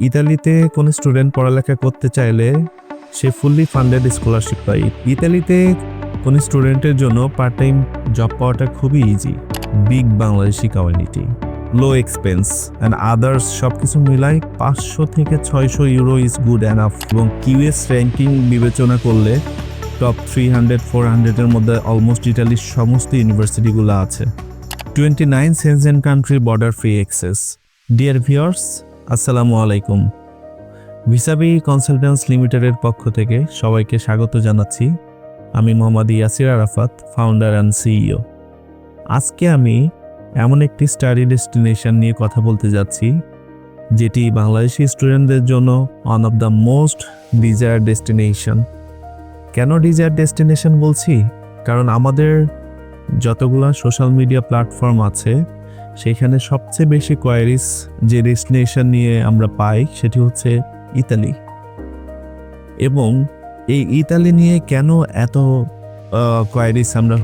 ইতালিতে কোনো স্টুডেন্ট পড়ালেখা করতে চাইলে সে ফুললি ফান্ডেড স্কলারশিপ পায়। ইতালিতে কোনো স্টুডেন্টের জন্য পার্ট টাইম জব পাওয়াটা খুবই easy big Bangladeshi community low expense and others সব কিছু মিলাই পাঁচশো থেকে ছয়শো ইউরো ইজ গুড অ্যানাফ এবং কিউএস র্যাঙ্কিং বিবেচনা করলে টপ থ্রি হান্ড্রেড ফোর হান্ড্রেডের মধ্যে অলমোস্ট ইটালির সমস্ত ইউনিভার্সিটিগুলো আছে। Twenty nine Schengen country border free access dear viewers আসসালামু আলাইকুম। ভিসাবি কনসালটেন্স লিমিটেডের পক্ষ থেকে সবাইকে স্বাগত জানাচ্ছি। আমি Mohammad Yasir Arafat founder and CEO আজকে আমি এমন একটি স্টাডি ডেস্টিনেশন নিয়ে কথা বলতে যাচ্ছি, যেটি বাংলাদেশি স্টুডেন্টদের জন্য one of the most desire destination কেন ডিজায়ার ডেস্টিনেশন বলছি? কারণ আমাদের যতগুলো সোশ্যাল মিডিয়া প্ল্যাটফর্ম আছে সেখানে সবচেয়ে বেশি কোয়ারিস যে ডেস্টিনেশন নিয়ে আমরা পাই সেটি হচ্ছে ইতালি। এবং এই ইতালি নিয়ে কেন এত কোয়ারিস আমরা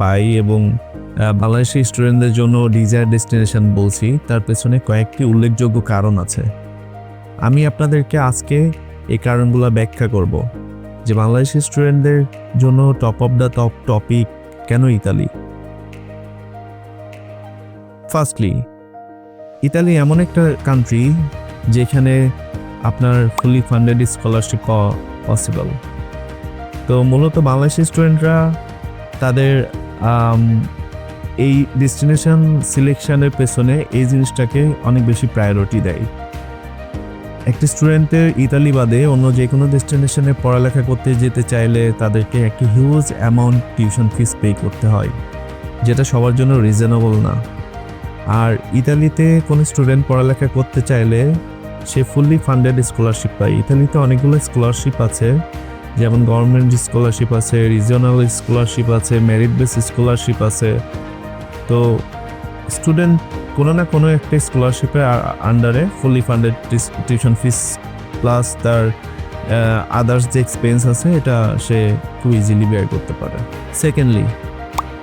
পাই এবং বাংলাদেশি স্টুডেন্টদের জন্য ডিজায়ার ডেস্টিনেশন বলছি, তার পেছনে কয়েকটি উল্লেখযোগ্য কারণ আছে। আমি আপনাদেরকে আজকে এই কারণগুলো ব্যাখ্যা করব যে বাংলাদেশি স্টুডেন্টদের জন্য top of the top topic কেন ইতালি? ফার্স্টলি ইতালি এমন একটা কান্ট্রি যেখানে আপনার ফুলি ফান্ডেড স্কলারশিপ পাওয়া পসিবল তো মূলত বাংলাদেশি স্টুডেন্টরা তাদের এই ডেস্টিনেশন সিলেকশনের পেছনে এই জিনিসটাকে অনেক বেশি প্রায়োরিটি দেয়। একটি স্টুডেন্টের ইতালি বাদে অন্য যে কোনো ডেস্টিনেশনে পড়ালেখা করতে যেতে চাইলে তাদেরকে একটি huge amount tuition fees pay করতে হয়, যেটা সবার জন্য রিজনেবল না। আর ইতালিতে কোনো স্টুডেন্ট পড়ালেখা করতে চাইলে সে ফুললি ফান্ডেড স্কলারশিপ পায়। ইতালিতে অনেকগুলো স্কলারশিপ আছে, যেমন গভর্নমেন্ট স্কলারশিপ আছে রিজিওনাল স্কলারশিপ আছে মেরিট বেস স্কলারশিপ আছে। তো স্টুডেন্ট কোনো না কোনো একটা স্কলারশিপের আন্ডারে fully funded tuition fees plus তার আদার্স যে এক্সপেন্স আছে, এটা সে খুব ইজিলি বেয়ার করতে পারে। সেকেন্ডলি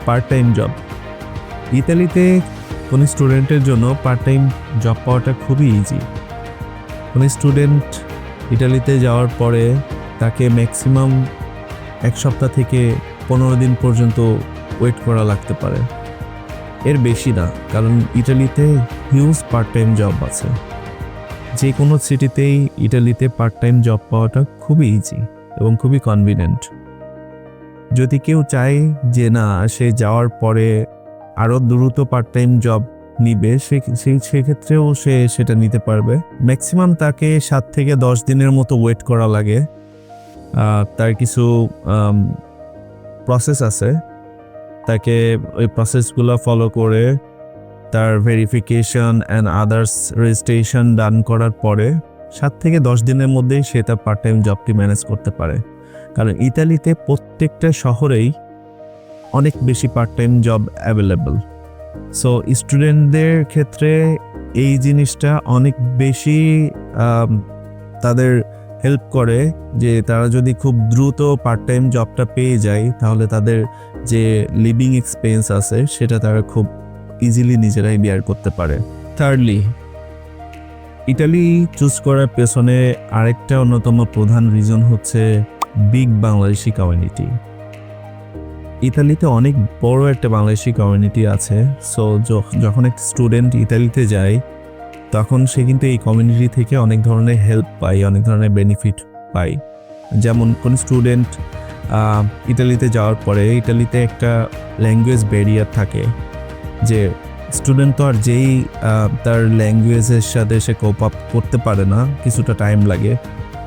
পার্ট টাইম জব ইতালিতে কোনো স্টুডেন্টের জন্য পার্ট টাইম জব পাওয়াটা খুবই ইজি কোনো স্টুডেন্ট ইটালিতে যাওয়ার পরে তাকে ম্যাক্সিমাম এক সপ্তাহ থেকে পনেরো দিন পর্যন্ত ওয়েট করা লাগতে পারে। এর বেশি না, কারণ ইটালিতে হিউজ পার্ট টাইম জব আছে। যে কোনো সিটিতেই ইটালিতে পার্ট টাইম জব পাওয়াটা খুবই ইজি এবং খুবই কনভিনিয়েন্ট যদি কেউ চায় যে না, সে যাওয়ার পরে আরও দ্রুত পার্ট টাইম জব নিবে, সে- সেই, সেক্ষেত্রেও সে সেটা নিতে পারবে। ম্যাক্সিমাম তাকে সাত থেকে দশ দিনের মতো ওয়েট করা লাগে। তার কিছু প্রসেস আছে। তাকে ওই প্রসেসগুলো ফলো করে তার verification and others registration done করার পরে সাত থেকে দশ দিনের মধ্যেই সে তার পার্ট টাইম জবটি ম্যানেজ করতে পারে। কারণ ইতালিতে প্রত্যেকটা শহরেই অনেক বেশি part time job available so স্টুডেন্টদের ক্ষেত্রে এই জিনিসটা অনেক বেশি তাদের হেল্প করে যে তারা যদি খুব দ্রুত পার্ট টাইম জবটা পেয়ে যায়, তাহলে তাদের যে লিভিং এক্সপেন্স আছে, সেটা তারা খুব ইজিলি নিজেরাই বিয়ার করতে পারে। থার্ডলি ইটালি চুজ করার পেছনে আরেকটা অন্যতম প্রধান রিজন হচ্ছে বিগ বাংলাদেশি কমিউনিটি ইতালিতে অনেক বড় একটা বাংলাদেশি কমিউনিটি আছে। সো যখন একটা স্টুডেন্ট ইতালিতে যায়, তখন সে কিন্তু এই কমিউনিটি থেকে অনেক ধরনের হেল্প পায়, অনেক ধরনের বেনিফিট পায়। যেমন কোন স্টুডেন্ট ইতালিতে যাওয়ার পরে ইতালিতে একটা ল্যাঙ্গুয়েজ ব্যারিয়ার থাকে যে স্টুডেন্ট তো আর যেই তার ল্যাঙ্গুয়েজের সাথে সে কোপ আপ করতে পারে না, কিছুটা টাইম লাগে।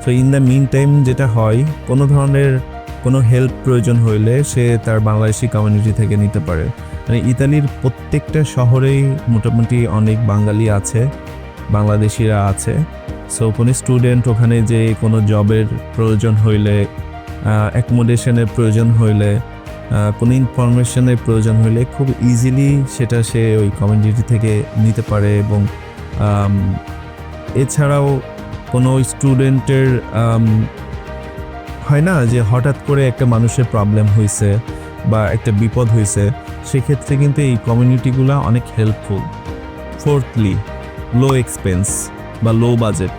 তো ইন দ্য মিন টাইম যেটা হয়, কোনো ধরনের কোনো হেল্প প্রয়োজন হইলে সে তার বাংলাদেশি কমিউনিটি থেকে নিতে পারে। মানে ইতালির প্রত্যেকটা শহরেই মোটামুটি অনেক বাঙালি আছে, বাংলাদেশিরা আছে। সো কোনো স্টুডেন্ট ওখানে যে কোনো জবের প্রয়োজন হইলে অ্যাকোমোডেশনের প্রয়োজন হইলে কোনো ইনফরমেশনের প্রয়োজন হইলে খুব ইজিলি সেটা সে ওই কমিউনিটি থেকে নিতে পারে এবং এছাড়াও কোনো স্টুডেন্টের হয় না যে হঠাৎ করে একটা মানুষের প্রবলেম হয়েছে বা একটা বিপদ হয়েছে সেক্ষেত্রে কিন্তু এই কমিউনিটিগুলো অনেক হেল্পফুল ফোর্থলি লো এক্সপেন্স বা লো বাজেট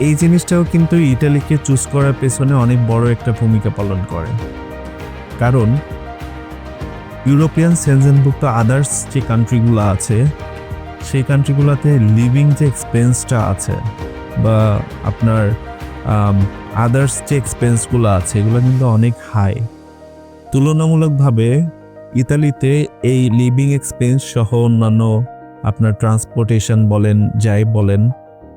এই জিনিসটাও কিন্তু ইটালিকে চুজ করার পেছনে অনেক বড় একটা ভূমিকা পালন করে। কারণ ইউরোপিয়ান সেনজেনভুক্ত আদার্স যে কান্ট্রিগুলো আছে, সেই কান্ট্রিগুলোতে লিভিং যে এক্সপেন্সটা আছে বা আপনার আদার্স যে এক্সপেন্সগুলো আছে, এগুলো কিন্তু অনেক হাই তুলনামূলকভাবে ইতালিতে এই লিভিং এক্সপেন্স সহ অন্যান্য আপনার ট্রান্সপোর্টেশন বলেন, যাই বলেন,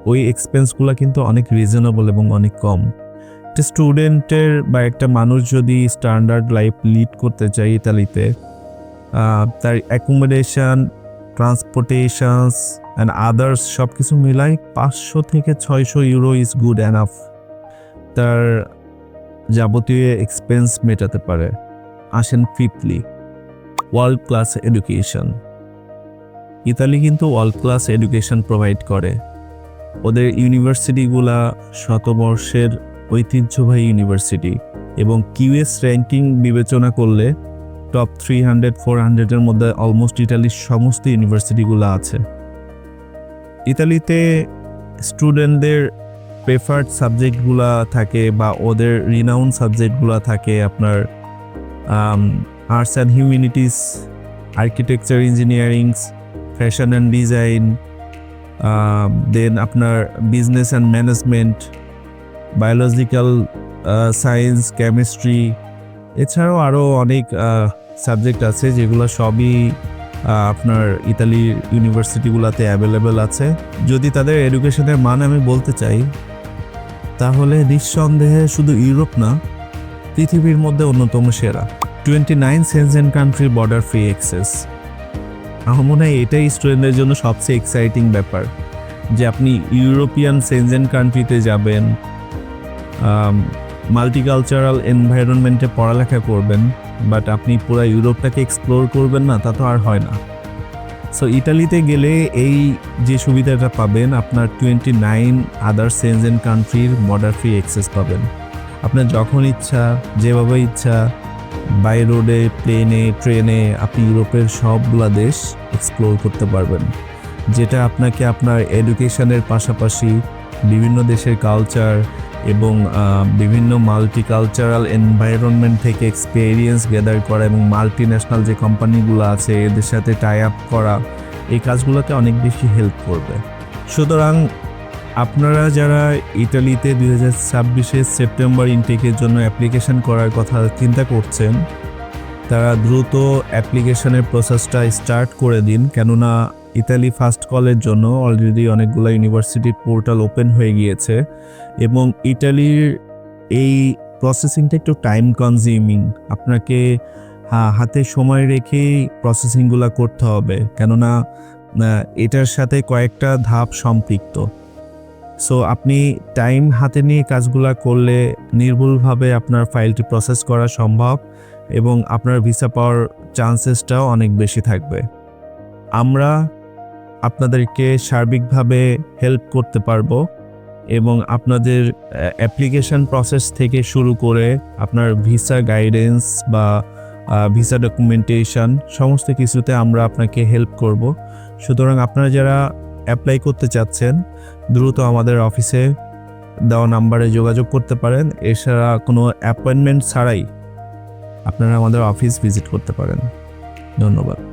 ওই এক্সপেন্সগুলো কিন্তু অনেক রিজনেবল এবং অনেক কম। একটা স্টুডেন্টের বা একটা মানুষ যদি স্ট্যান্ডার্ড লাইফ লিড করতে চায় ইতালিতে তার অ্যাকোমোডেশন ট্রান্সপোর্টেশনস অ্যান্ড আদার্স সব কিছু মিলাই পাঁচশো থেকে ছয়শো ইউরো ইজ গুড অ্যানাফ তার যাবতীয় এক্সপেন্স মেটাতে পারে। আসেন fifthly world class education Italy কিন্তু ওয়ার্ল্ড ক্লাস এডুকেশন প্রোভাইড করে। ওদের ইউনিভার্সিটিগুলা শতবর্ষের ঐতিহ্যবাহী ইউনিভার্সিটি এবং কিউএস র্যাঙ্কিং বিবেচনা করলে টপ থ্রি হান্ড্রেড ফোর হান্ড্রেডের মধ্যে অলমোস্ট ইটালির সমস্ত ইউনিভার্সিটিগুলো আছে। ইতালিতে স্টুডেন্টদের প্রেফার্ড সাবজেক্টগুলা থাকে বা ওদের রিনাউন সাবজেক্টগুলো থাকে আপনার arts and humanities architecture engineerings fashion and design then আপনার business and management biological science chemistry এছাড়াও আরও অনেক সাবজেক্ট আছে যেগুলো সবই আপনার ইতালির ইউনিভার্সিটিগুলোতে অ্যাভেলেবেল আছে। যদি তাদের এডুকেশনের মান আমি বলতে চাই, তাহলে নিঃসন্দেহে শুধু ইউরোপ না, পৃথিবীর মধ্যে অন্যতম সেরা। টোয়েন্টি নাইন সেনজেন কান্ট্রির বর্ডার ফ্রি অ্যাক্সেস আমার মনে হয় এটাই স্টুডেন্টদের জন্য সবচেয়ে এক্সাইটিং ব্যাপার, যে আপনি ইউরোপিয়ান সেনজেন কান্ট্রিতে যাবেন মাল্টিকালচারাল এনভায়রনমেন্টে পড়ালেখা করবেন বাট আপনি পুরো ইউরোপটাকে এক্সপ্লোর করবেন না, তা তো আর হয় না। সো ইটালিতে গেলে এই যে সুবিধাটা পাবেন, আপনার টোয়েন্টি নাইন আদার সেনজেন কান্ট্রির বর্ডার ফ্রি অ্যাক্সেস পাবেন। আপনার যখন ইচ্ছা, যেভাবে ইচ্ছা বাই রোডে প্লেনে ট্রেনে আপনি ইউরোপের সবগুলা দেশ এক্সপ্লোর করতে পারবেন। যেটা আপনাকে আপনার এডুকেশনের পাশাপাশি বিভিন্ন দেশের কালচার এবং বিভিন্ন মাল্টি কালচারাল এনভায়রনমেন্ট থেকে এক্সপেরিয়েন্স গ্যাদার করা এবং মাল্টি ন্যাশনাল যে কোম্পানিগুলো আছে, এদের সাথে টাই আপ করা, এই কাজগুলোতে অনেক বেশি হেল্প করবে। সুতরাং আপনারা যারা ইটালিতে দুই হাজার ছাব্বিশে সেপ্টেম্বর ইনটেকের জন্য অ্যাপ্লিকেশন করার কথা চিন্তা করছেন, তারা দ্রুত অ্যাপ্লিকেশনের প্রসেসটা স্টার্ট করে দিন। কেননা ইতালি ফার্স্ট কলের জন্য অলরেডি অনেকগুলো ইউনিভার্সিটির পোর্টাল ওপেন হয়ে গিয়েছে এবং ইটালির এই প্রসেসিংটা একটু টাইম কনজিউমিং আপনাকে হাতে সময় রেখেই প্রসেসিংগুলো করতে হবে, কেননা এটার সাথে কয়েকটা ধাপ সম্পৃক্ত। সো আপনি টাইম হাতে নিয়ে কাজগুলো করলে নির্ভুলভাবে আপনার ফাইলটি প্রসেস করা সম্ভব এবং আপনার ভিসা পাওয়ার চান্সেসটাও অনেক বেশি থাকবে। আমরা আপনাদেরকে সার্বিকভাবে হেল্প করতে পারব এবং আপনাদের অ্যাপ্লিকেশন প্রসেস থেকে শুরু করে আপনার ভিসা গাইডেন্স বা ভিসা ডকুমেন্টেশন সমস্ত কিছুতে আমরা আপনাকে হেল্প করব। সুতরাং আপনারা যারা অ্যাপ্লাই করতে চাচ্ছেন, দ্রুত আমাদের অফিসে দেওয়া নাম্বারে যোগাযোগ করতে পারেন। এছাড়া কোনো অ্যাপয়েন্টমেন্ট ছাড়াই আপনারা আমাদের অফিস ভিজিট করতে পারেন। ধন্যবাদ।